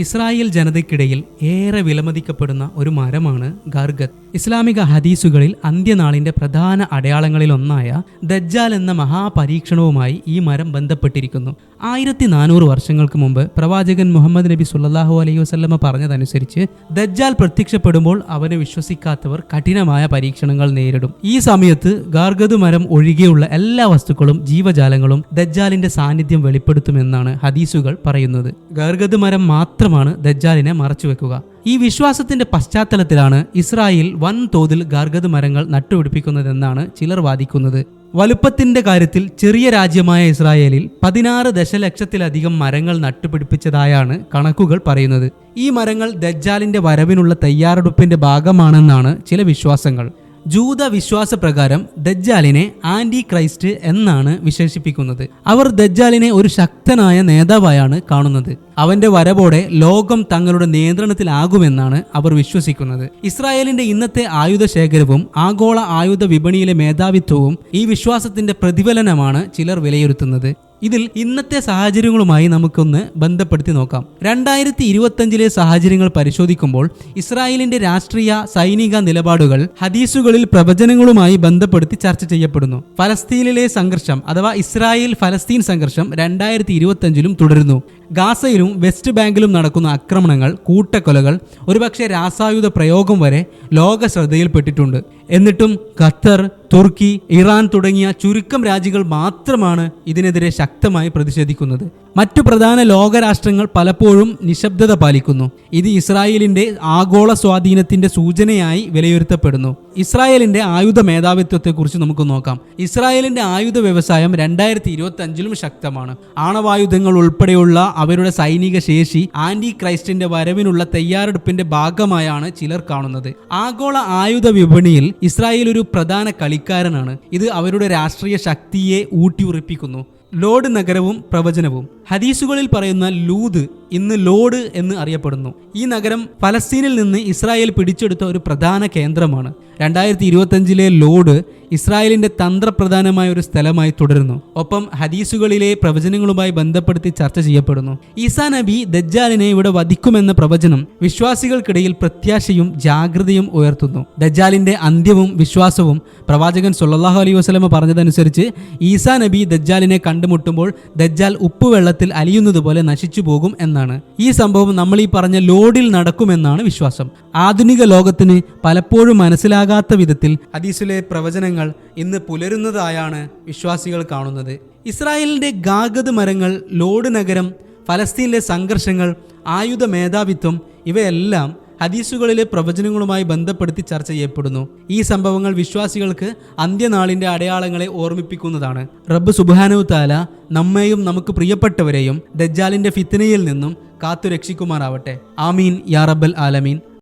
Israel ജനതയ്ക്കിടയിൽ ഏറെ വിലമതിക്കപ്പെടുന്ന ഒരു മരമാണ് ഗർഗത്ത്. ഇസ്ലാമിക ഹദീസുകളിൽ അന്ത്യനാളിന്റെ പ്രധാന അടയാളങ്ങളിലൊന്നായ ദജ്ജാൽ എന്ന മഹാപരീക്ഷണവുമായി ഈ മരം ബന്ധപ്പെട്ടിരിക്കുന്നു. ആയിരത്തി നാനൂറ് വർഷങ്ങൾക്ക് മുമ്പ് പ്രവാചകൻ മുഹമ്മദ് നബി സുല്ലാഹു അലൈഹി വസല്ലമ പറഞ്ഞതനുസരിച്ച് ദജ്ജാൽ പ്രത്യക്ഷപ്പെടുമ്പോൾ അവനെ വിശ്വസിക്കാത്തവർ കഠിനമായ പരീക്ഷണങ്ങൾ നേരിടും. ഈ സമയത്ത് ഗാർഗത് മരം ഒഴികെയുള്ള എല്ലാ വസ്തുക്കളും ജീവജാലങ്ങളും ദജ്ജാലിന്റെ സാന്നിധ്യം വെളിപ്പെടുത്തുമെന്നാണ് ഹദീസുകൾ പറയുന്നത്. ഗാർഗത് മരം മാത്രമാണ് ദജ്ജാലിനെ മറച്ചുവെക്കുക ഈ വിശ്വാസത്തിന്റെ പശ്ചാത്തലത്തിലാണ് ഇസ്രായേൽ വൻതോതിൽ ഗാർഗദ് മരങ്ങൾ നട്ടുപിടിപ്പിക്കുന്നതെന്നാണ് ചിലർ വാദിക്കുന്നത്. വലുപ്പത്തിന്റെ കാര്യത്തിൽ ചെറിയ രാജ്യമായ ഇസ്രായേലിൽ പതിനാറ് ദശലക്ഷത്തിലധികം മരങ്ങൾ നട്ടുപിടിപ്പിച്ചതായാണ് കണക്കുകൾ പറയുന്നത്. ഈ മരങ്ങൾ ദജ്ജാലിന്റെ വരവിനുള്ള തയ്യാറെടുപ്പിന്റെ ഭാഗമാണെന്നാണ് ചില വിശ്വാസങ്ങൾ. ജൂത വിശ്വാസപ്രകാരം ദജ്ജാലിനെ ആന്റി ക്രൈസ്റ്റ് എന്നാണ് വിശേഷിപ്പിക്കുന്നത്. അവർ ദജ്ജാലിനെ ഒരു ശക്തനായ നേതാവായാണ് കാണുന്നത്. അവന്റെ വരവോടെ ലോകം തങ്ങളുടെ നിയന്ത്രണത്തിലാകുമെന്നാണ് അവർ വിശ്വസിക്കുന്നത്. ഇസ്രായേലിന്റെ ഇന്നത്തെ ആയുധ ശേഖരവും ആഗോള ആയുധ വിപണിയിലെ മേധാവിത്വവും ഈ വിശ്വാസത്തിന്റെ പ്രതിഫലനമാണ് ചിലർ വിലയിരുത്തുന്നത്. ഇതിൽ ഇന്നത്തെ സാഹചര്യങ്ങളുമായി നമുക്കൊന്ന് ബന്ധപ്പെടുത്തി നോക്കാം. രണ്ടായിരത്തി ഇരുപത്തഞ്ചിലെ സാഹചര്യങ്ങൾ പരിശോധിക്കുമ്പോൾ ഇസ്രായേലിന്റെ രാഷ്ട്രീയ സൈനിക നിലപാടുകൾ ഹദീസുകളിൽ പ്രവചനങ്ങളുമായി ബന്ധപ്പെടുത്തി ചർച്ച ചെയ്യപ്പെടുന്നു. ഫലസ്തീനിലെ സംഘർഷം അഥവാ ഇസ്രായേൽ ഫലസ്തീൻ സംഘർഷം രണ്ടായിരത്തി ഇരുപത്തഞ്ചിലും തുടരുന്നു. ഗാസയിലും വെസ്റ്റ് ബാങ്കിലും നടക്കുന്ന ആക്രമണങ്ങൾ കൂട്ടക്കൊലകൾ ഒരുപക്ഷെ രാസായുധ പ്രയോഗം വരെ ലോക ശ്രദ്ധയിൽപ്പെട്ടിട്ടുണ്ട്. എന്നിട്ടും ഖത്തർ തുർക്കി ഇറാൻ തുടങ്ങിയ ചുരുക്കം രാജ്യങ്ങൾ മാത്രമാണ് ഇതിനെതിരെ ശക്തമായി പ്രതിഷേധിക്കുന്നത്. മറ്റു പ്രധാന ലോകരാഷ്ട്രങ്ങൾ പലപ്പോഴും നിശബ്ദത പാലിക്കുന്നു. ഇത് ഇസ്രായേലിന്റെ ആഗോള സ്വാധീനത്തിന്റെ സൂചനയായി വിലയിരുത്തപ്പെടുന്നു. ഇസ്രായേലിന്റെ ആയുധ മേധാവിത്വത്തെക്കുറിച്ച് നമുക്ക് നോക്കാം. ഇസ്രായേലിന്റെ ആയുധ വ്യവസായം രണ്ടായിരത്തി ഇരുപത്തി അഞ്ചിലും ശക്തമാണ്. ആണവായുധങ്ങൾ ഉൾപ്പെടെയുള്ള അവരുടെ സൈനിക ശേഷി ആന്റി ക്രൈസ്റ്റിന്റെ വരവിനുള്ള തയ്യാറെടുപ്പിന്റെ ഭാഗമായാണ് ചിലർ കാണുന്നത്. ആഗോള ആയുധ വിപണിയിൽ ഇസ്രായേൽ ഒരു പ്രധാന കളിക്കാരനാണ്. ഇത് അവരുടെ രാഷ്ട്രീയ ശക്തിയെ ഊട്ടിയുറപ്പിക്കുന്നു. ലോഡ് നഗരവും പ്രവചനവും. ഹദീസുകളിൽ പറയുന്ന ലൂദ് ഇന്ന് ലോഡ് എന്ന് അറിയപ്പെടുന്നു. ഈ നഗരം ഫലസ്തീനിൽ നിന്ന് ഇസ്രായേൽ പിടിച്ചെടുത്ത ഒരു പ്രധാന കേന്ദ്രമാണ്. രണ്ടായിരത്തി ഇരുപത്തഞ്ചിലെ ലോഡ് ഇസ്രായേലിന്റെ തന്ത്രപ്രധാനമായ ഒരു സ്ഥലമായി തുടരുന്നു. ഒപ്പം ഹദീസുകളിലെ പ്രവചനങ്ങളുമായി ബന്ധപ്പെടുത്തി ചർച്ച ചെയ്യപ്പെടുന്നു. ഈസാ നബി ദജ്ജാലിനെ ഇവിടെ വധിക്കുമെന്ന പ്രവചനം വിശ്വാസികൾക്കിടയിൽ പ്രത്യാശയും ജാഗ്രതയും ഉയർത്തുന്നു. ദജ്ജാലിന്റെ അന്ത്യവും വിശ്വാസവും പ്രവാചകൻ സൊല്ലാഹു അലൈഹി വസ്ലമ പറഞ്ഞതനുസരിച്ച് ഈസാ നബി ദജ്ജാലിനെ കണ്ടുമുട്ടുമ്പോൾ ദജ്ജാൽ ഉപ്പുവെള്ളത്തിൽ അലിയുന്നത് പോലെ നശിച്ചു പോകും എന്നാണ്. ഈ സംഭവം നമ്മൾ ഈ പറഞ്ഞ ലോഡിൽ നടക്കുമെന്നാണ് വിശ്വാസം. ആധുനിക ലോകത്തിന് പലപ്പോഴും മനസ്സിലാകാത്ത വിധത്തിൽ ഹദീസിലെ പ്രവചനങ്ങൾ ഇന്ന് പുലരുന്നതായാണ് വിശ്വാസികൾ കാണുന്നത്. ഇസ്രായേലിന്റെ ഗാഗത് മരങ്ങൾ ലോഡ് നഗരം ഫലസ്തീനിലെ സംഘർഷങ്ങൾ ആയുധ മേധാവിത്വം ഇവയെല്ലാം ഹദീസുകളിലെ പ്രവചനങ്ങളുമായി ബന്ധപ്പെടുത്തി ചർച്ച ചെയ്യപ്പെടുന്നു. ഈ സംഭവങ്ങൾ വിശ്വാസികൾക്ക് അന്ത്യനാളിന്റെ അടയാളങ്ങളെ ഓർമ്മിപ്പിക്കുന്നതാണ്. റബ്ബ് സുബാനു താല നമ്മെയും നമുക്ക് പ്രിയപ്പെട്ടവരെയും ദജ്ജാലിന്റെ ഫിത്തനയിൽ നിന്നും കാത്തു രക്ഷിക്കുമാറാവട്ടെ ആമീൻ. യാ റബ്ബൽ ആലമീൻ.